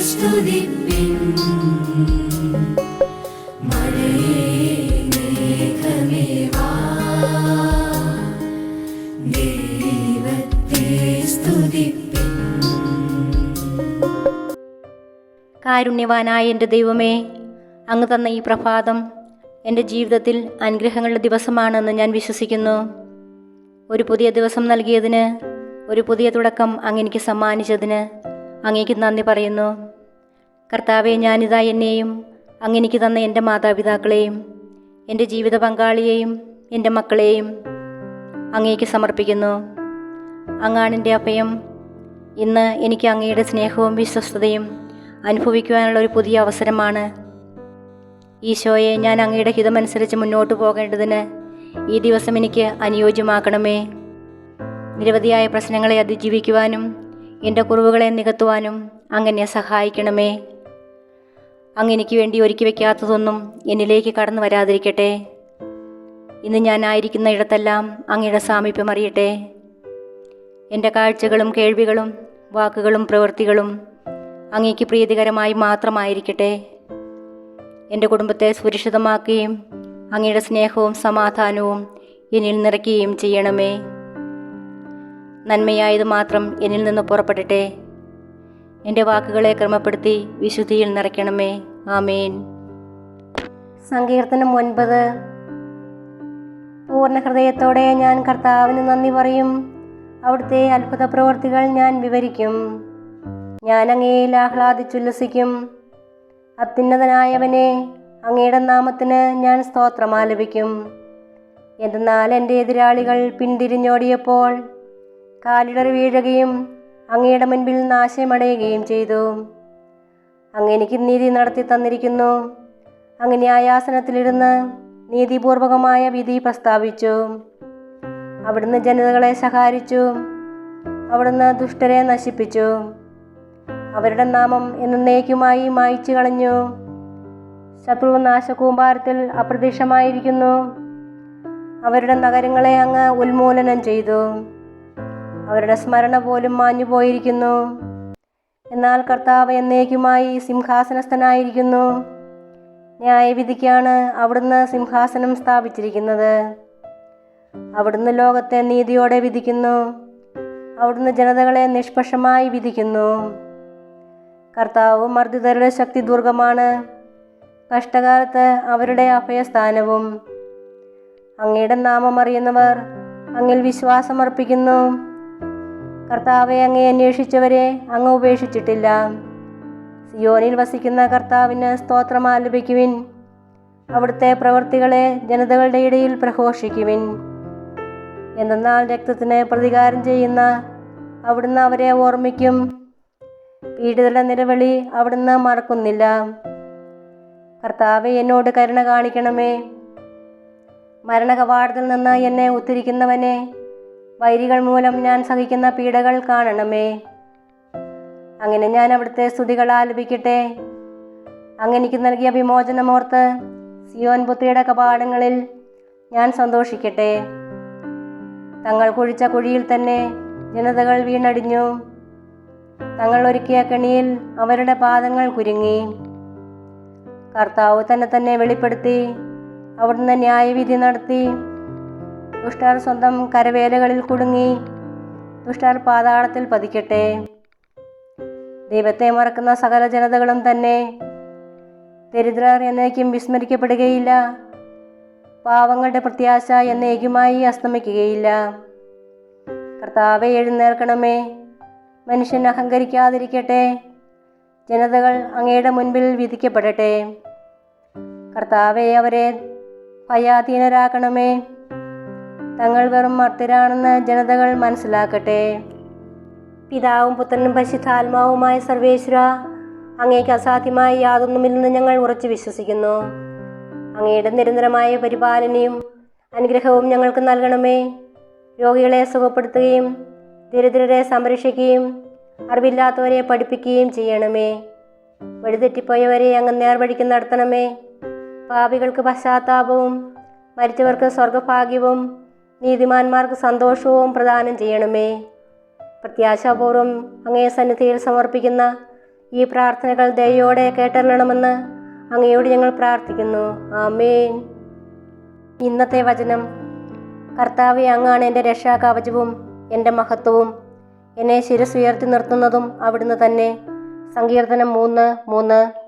സ്തുതിപ്പിൻ. വാ. സ്തുതിപ്പിൻ. കാരുണ്യവാനായ എന്റെ ദൈവമേ അങ്ങ് തന്ന ഈ പ്രഭാതം എന്റെ ജീവിതത്തിൽ അനുഗ്രഹങ്ങളുടെ ദിവസമാണെന്ന് ഞാൻ വിശ്വസിക്കുന്നു. ഒരു പുതിയ ദിവസം നൽകിയതിന് ഒരു പുതിയ തുടക്കം അങ്ങെനിക്ക് സമ്മാനിച്ചതിന് അങ്ങേക്ക് നന്ദി പറയുന്നു. കർത്താവെ ഞാനിതാ എന്നെയും അങ്ങെനിക്ക് തന്ന എന്റെ മാതാപിതാക്കളെയും എന്റെ ജീവിത പങ്കാളിയെയും എന്റെ മക്കളെയും അങ്ങേക്ക് സമർപ്പിക്കുന്നു. അങ്ങാണെന്റെ അഭയം ഇന്ന് എനിക്ക് അങ്ങയുടെ സ്നേഹവും വിശ്വസ്തതയും അനുഭവിക്കുവാനുള്ള ഒരു പുതിയ അവസരമാണ്. ഈശോയെ ഞാൻ അങ്ങയുടെ ഹിതമനുസരിച്ച് മുന്നോട്ട് പോകേണ്ടതിന് ഈ ദിവസം എനിക്ക് അനുയോജ്യമാക്കണമേ. നിരവധിയായ പ്രശ്നങ്ങളെ അതിജീവിക്കുവാനും എന്റെ കുറവുകളെ നികത്തുവാനും അങ്ങനെ സഹായിക്കണമേ. അങ്ങ് എനിക്ക് വേണ്ടി ഒരുക്കി വയ്ക്കാത്തതൊന്നും എന്നിലേക്ക് കടന്നു വരാതിരിക്കട്ടെ. ഇന്ന് ഞാനായിരിക്കുന്ന ഇടത്തെല്ലാം അങ്ങയുടെ സാമീപ്യം അറിയട്ടെ. എന്റെ കാഴ്ചകളും കേൾവികളും വാക്കുകളും പ്രവൃത്തികളും അങ്ങേക്ക് പ്രീതികരമായി മാത്രമായിരിക്കട്ടെ. എന്റെ കുടുംബത്തെ സുരക്ഷിതമാക്കുകയും അങ്ങയുടെ സ്നേഹവും സമാധാനവും എന്നിൽ നിറയ്ക്കുകയും ചെയ്യണമേ. നന്മയായത് മാത്രം എന്നിൽ നിന്ന് പുറപ്പെടട്ടെ. എന്റെ വാക്കുകളെ ക്രമപ്പെടുത്തി വിശുദ്ധിയിൽ നിറയ്ക്കണമേ. ആമേൻ. സങ്കീർത്തനം ഒൻപത്. പൂർണ ഹൃദയത്തോടെ ഞാൻ കർത്താവിന് നന്ദി പറയും. അവിടുത്തെ അത്ഭുത പ്രവൃത്തികൾ ഞാൻ വിവരിക്കും. ഞാൻ അങ്ങയിൽ ആഹ്ലാദിച്ചുല്ലസിക്കും. അത്യുന്നതനായവനെ അങ്ങയുടെ നാമത്തിന് ഞാൻ സ്തോത്രം ആലപിക്കും. എന്തെന്നാൽ എന്റെ എതിരാളികൾ പിന്തിരിഞ്ഞോടിയപ്പോൾ കാലിടറി വീഴുകയും അങ്ങയുടെ മുൻപിൽ നാശമടയുകയും ചെയ്തു. അങ്ങ് എനിക്ക് നീതി നടത്തി തന്നിരിക്കുന്നു. അങ്ങ് ന്യായാസനത്തിലിരുന്ന് നീതിപൂർവകമായ വിധി പ്രസ്താവിച്ചു. അവിടുന്ന് ജനതകളെ സഹാരിച്ചു അവിടുന്ന് ദുഷ്ടരെ നശിപ്പിച്ചു. അവരുടെ നാമം എന്നേക്കുമായി മായിച്ചു കളഞ്ഞു. ശത്രു നാശകൂമ്പാരത്തിൽ അപ്രത്യക്ഷമായിരിക്കുന്നു. അവരുടെ നഗരങ്ങളെ അങ്ങ് ഉന്മൂലനം ചെയ്തു. അവരുടെ സ്മരണ പോലും മാഞ്ഞു പോയിരിക്കുന്നു. എന്നാൽ കർത്താവ് എന്നേക്കുമായി സിംഹാസനസ്ഥനായിരിക്കുന്നു. ന്യായവിധിക്കാണ് അവിടുന്ന് സിംഹാസനം സ്ഥാപിച്ചിരിക്കുന്നത്. അവിടുന്ന് ലോകത്തെ നീതിയോടെ വിധിക്കുന്നു. അവിടുന്ന് ജനതകളെ നിഷ്പക്ഷമായി വിധിക്കുന്നു. കർത്താവ് മർദ്ദിതരുടെ ശക്തി ദുർഗമാണ്. കഷ്ടകാലത്ത് അവരുടെ അഭയസ്ഥാനവും. അങ്ങയുടെ നാമം അറിയുന്നവർ അങ്ങിൽ വിശ്വാസമർപ്പിക്കുന്നു. കർത്താവെ അങ്ങേ അന്വേഷിച്ചവരെ അങ്ങ് ഉപേക്ഷിച്ചിട്ടില്ല. സിയോനിൽ വസിക്കുന്ന കർത്താവിന് സ്തോത്രം ആലപിക്കുവിൻ. അവിടുത്തെ പ്രവൃത്തികളെ ജനതകളുടെ ഇടയിൽ പ്രഘോഷിക്കുവിൻ. എന്തെന്നാൽ രക്തത്തിന് പ്രതികാരം ചെയ്യുന്ന അവിടുന്ന് അവരെ ഓർമ്മിക്കും. പീഡിതരുടെ നിലവിളി അവിടുന്ന് മറക്കുന്നില്ല. കർത്താവെ എന്നോട് കരുണ കാണിക്കണമേ. മരണകവാടത്തിൽ നിന്ന് എന്നെ ഉദ്ധരിക്കുന്നവനെ വൈരികൾ മൂലം ഞാൻ സഹിക്കുന്ന പീഡകൾ കാണണമേ. അങ്ങനെ ഞാൻ അവിടുത്തെ സ്തുതികൾ ആലപിക്കട്ടെ. അങ്ങനെനിക്ക് നൽകിയ വിമോചനമോർത്ത് സിയോൻ പുത്രിയുടെ കപാടങ്ങളിൽ ഞാൻ സന്തോഷിക്കട്ടെ. തങ്ങൾ കുഴിച്ച കുഴിയിൽ തന്നെ ജനതകൾ വീണടിഞ്ഞു. തങ്ങൾ ഒരുക്കിയ കെണിയിൽ അവരുടെ പാദങ്ങൾ കുരുങ്ങി. കർത്താവ് തന്നെ തന്നെ വെളിപ്പെടുത്തി അവിടുന്ന് ന്യായവിധി നടത്തി ദുഷ്ടർ സ്വന്തം കരവേലകളിൽ കുടുങ്ങി ദുഷ്ടർ പാതാളത്തിൽ പതിക്കട്ടെ. ദൈവത്തെ മറക്കുന്ന സകല ജനതകളും തന്നെ ദരിദ്രർ എന്നേക്കും വിസ്മരിക്കപ്പെടുകയില്ല. പാവങ്ങളുടെ പ്രത്യാശ എന്നേക്കുമായി അസ്തമിക്കുകയില്ല. കർത്താവെ എഴുന്നേൽക്കണമേ. മനുഷ്യൻ അഹങ്കരിക്കാതിരിക്കട്ടെ. ജനതകൾ അങ്ങയുടെ മുൻപിൽ വിധിക്കപ്പെടട്ടെ. കർത്താവെ അവരെ ഭയാധീനരാക്കണമേ. തങ്ങൾ വെറും മർത്തരാണെന്ന് ജനതകൾ മനസ്സിലാക്കട്ടെ. പിതാവും പുത്രനും പരിശുദ്ധാത്മാവുമായ സർവേശ്വര അങ്ങേക്ക് അസാധ്യമായി യാതൊന്നുമില്ലെന്ന് ഞങ്ങൾ ഉറച്ചു വിശ്വസിക്കുന്നു. അങ്ങയുടെ നിരന്തരമായ പരിപാലനയും അനുഗ്രഹവും ഞങ്ങൾക്ക് നൽകണമേ. രോഗികളെ സുഖപ്പെടുത്തുകയും ദരിദ്രരെ സംരക്ഷിക്കുകയും അറിവില്ലാത്തവരെ പഠിപ്പിക്കുകയും ചെയ്യണമേ. വഴിതെറ്റിപ്പോയവരെ അങ്ങ് നേർവഴിക്ക് നടത്തണമേ. പാപികൾക്ക് പശ്ചാത്താപവും മരിച്ചവർക്ക് സ്വർഗഭാഗ്യവും നീതിമാന്മാർക്ക് സന്തോഷവും പ്രദാനം ചെയ്യണമേ. പ്രത്യാശാപൂർവം അങ്ങേ സന്നിധിയിൽ സമർപ്പിക്കുന്ന ഈ പ്രാർത്ഥനകൾ ദയോടെ കേട്ടറിയണമെന്ന് അങ്ങയോട് ഞങ്ങൾ പ്രാർത്ഥിക്കുന്നു. ആമേൻ. ഇന്നത്തെ വചനം കർത്താവെ അങ്ങാണ് എന്റെ രക്ഷാകവചവും എന്റെ മഹത്വവും എന്നെ ശിരസ് ഉയർത്തി നിർത്തുന്നതും അവിടുന്ന് തന്നെ. സങ്കീർത്തനം മൂന്ന് മൂന്ന്.